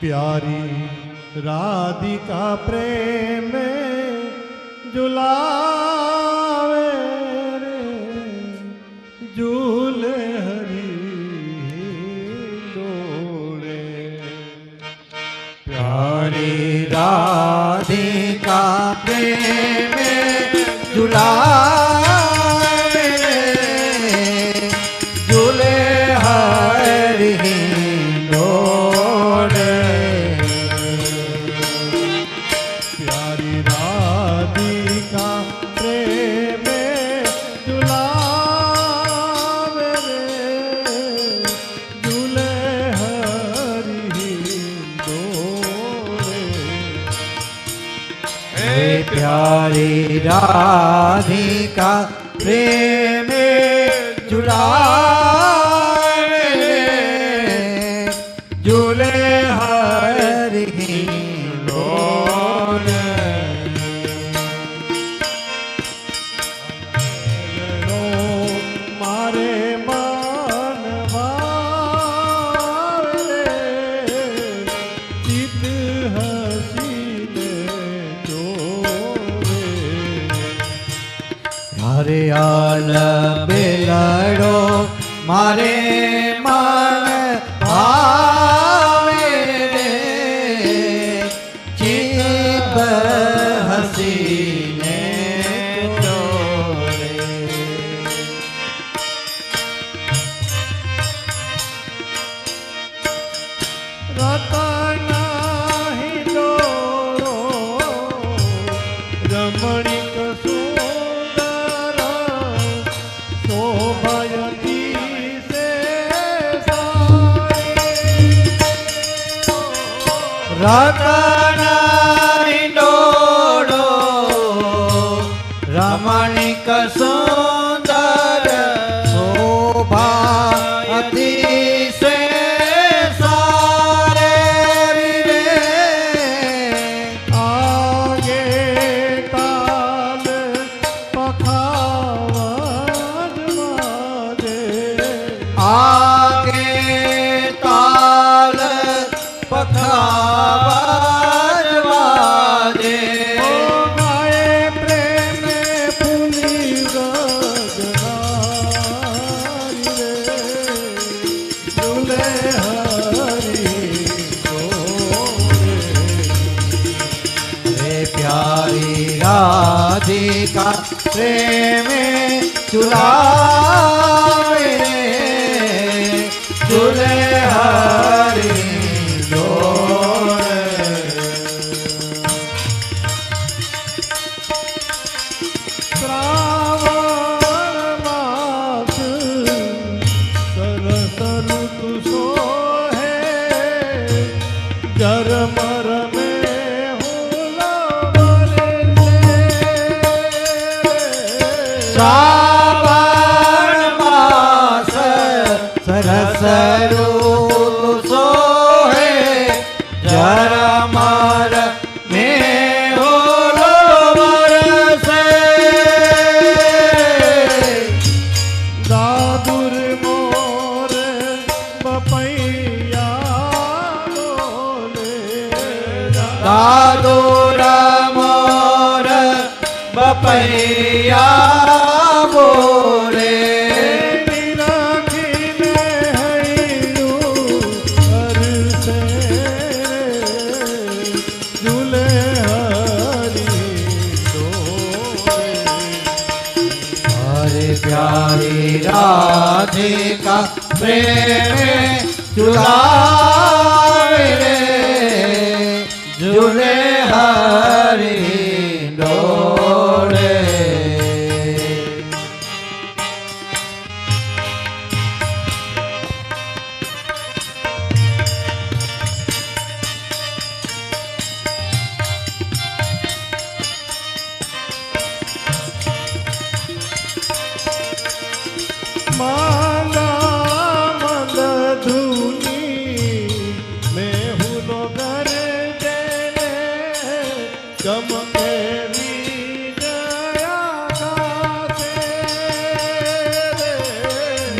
प्यारी राधिका प्रेम झुलावे रे झूले हरी डोले प्यारी राधिका प्रेम हरे राधिका प्रेमे રિયાલ બેલડો મારે માન આવે રે. ચીપ હસીને તોરે રતન રાતા प्यारी राधिका प्रेम चुलावे रे चुले हरी Jarma સરૂપ સોહે જરા માર દાદો રામ બપૈ प्यारी राधिका प्रेम चुरा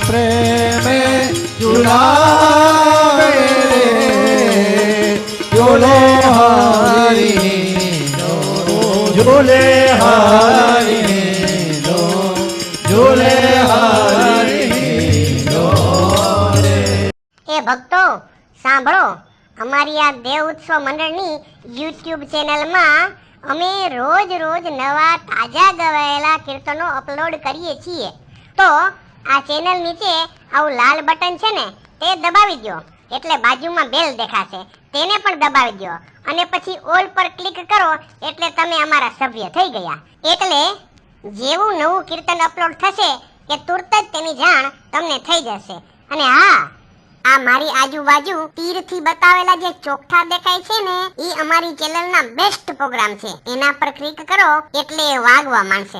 પ્રેમે ઝુલાવે ઝૂલે હરી ઝૂલે હરી ઝૂલે હરી એ ભક્તો, સાંભળો, અમારી આ દેવ ઉત્સવ મંડળની યુટ્યુબ ચેનલમાં અમે રોજ રોજ નવા તાજા ગવાયેલા કીર્તનો અપલોડ કરીએ છીએ. તો આ ચેનલ નીચે આવું લાલ બટન છે ને, તે દબાવી દો એટલે બાજુમાં બેલ દેખાશે. તેને પણ દબાવી દો અને પછી ઓલ પર ક્લિક કરો, એટલે તમે અમારા સભ્ય થઈ ગયા. એટલે જેવું નવું કીર્તન અપલોડ થશે કે તુરત જ તેની જાણ તમને થઈ જશે. અને હા, આ મારી આજુબાજુ તીરથી બતાવેલા જે ચોકઠા દેખાય છે ને એ અમારી ચેનલના બેસ્ટ પ્રોગ્રામ છે. એના પર ક્લિક કરો, એટલે એ વાગવા માંડશે.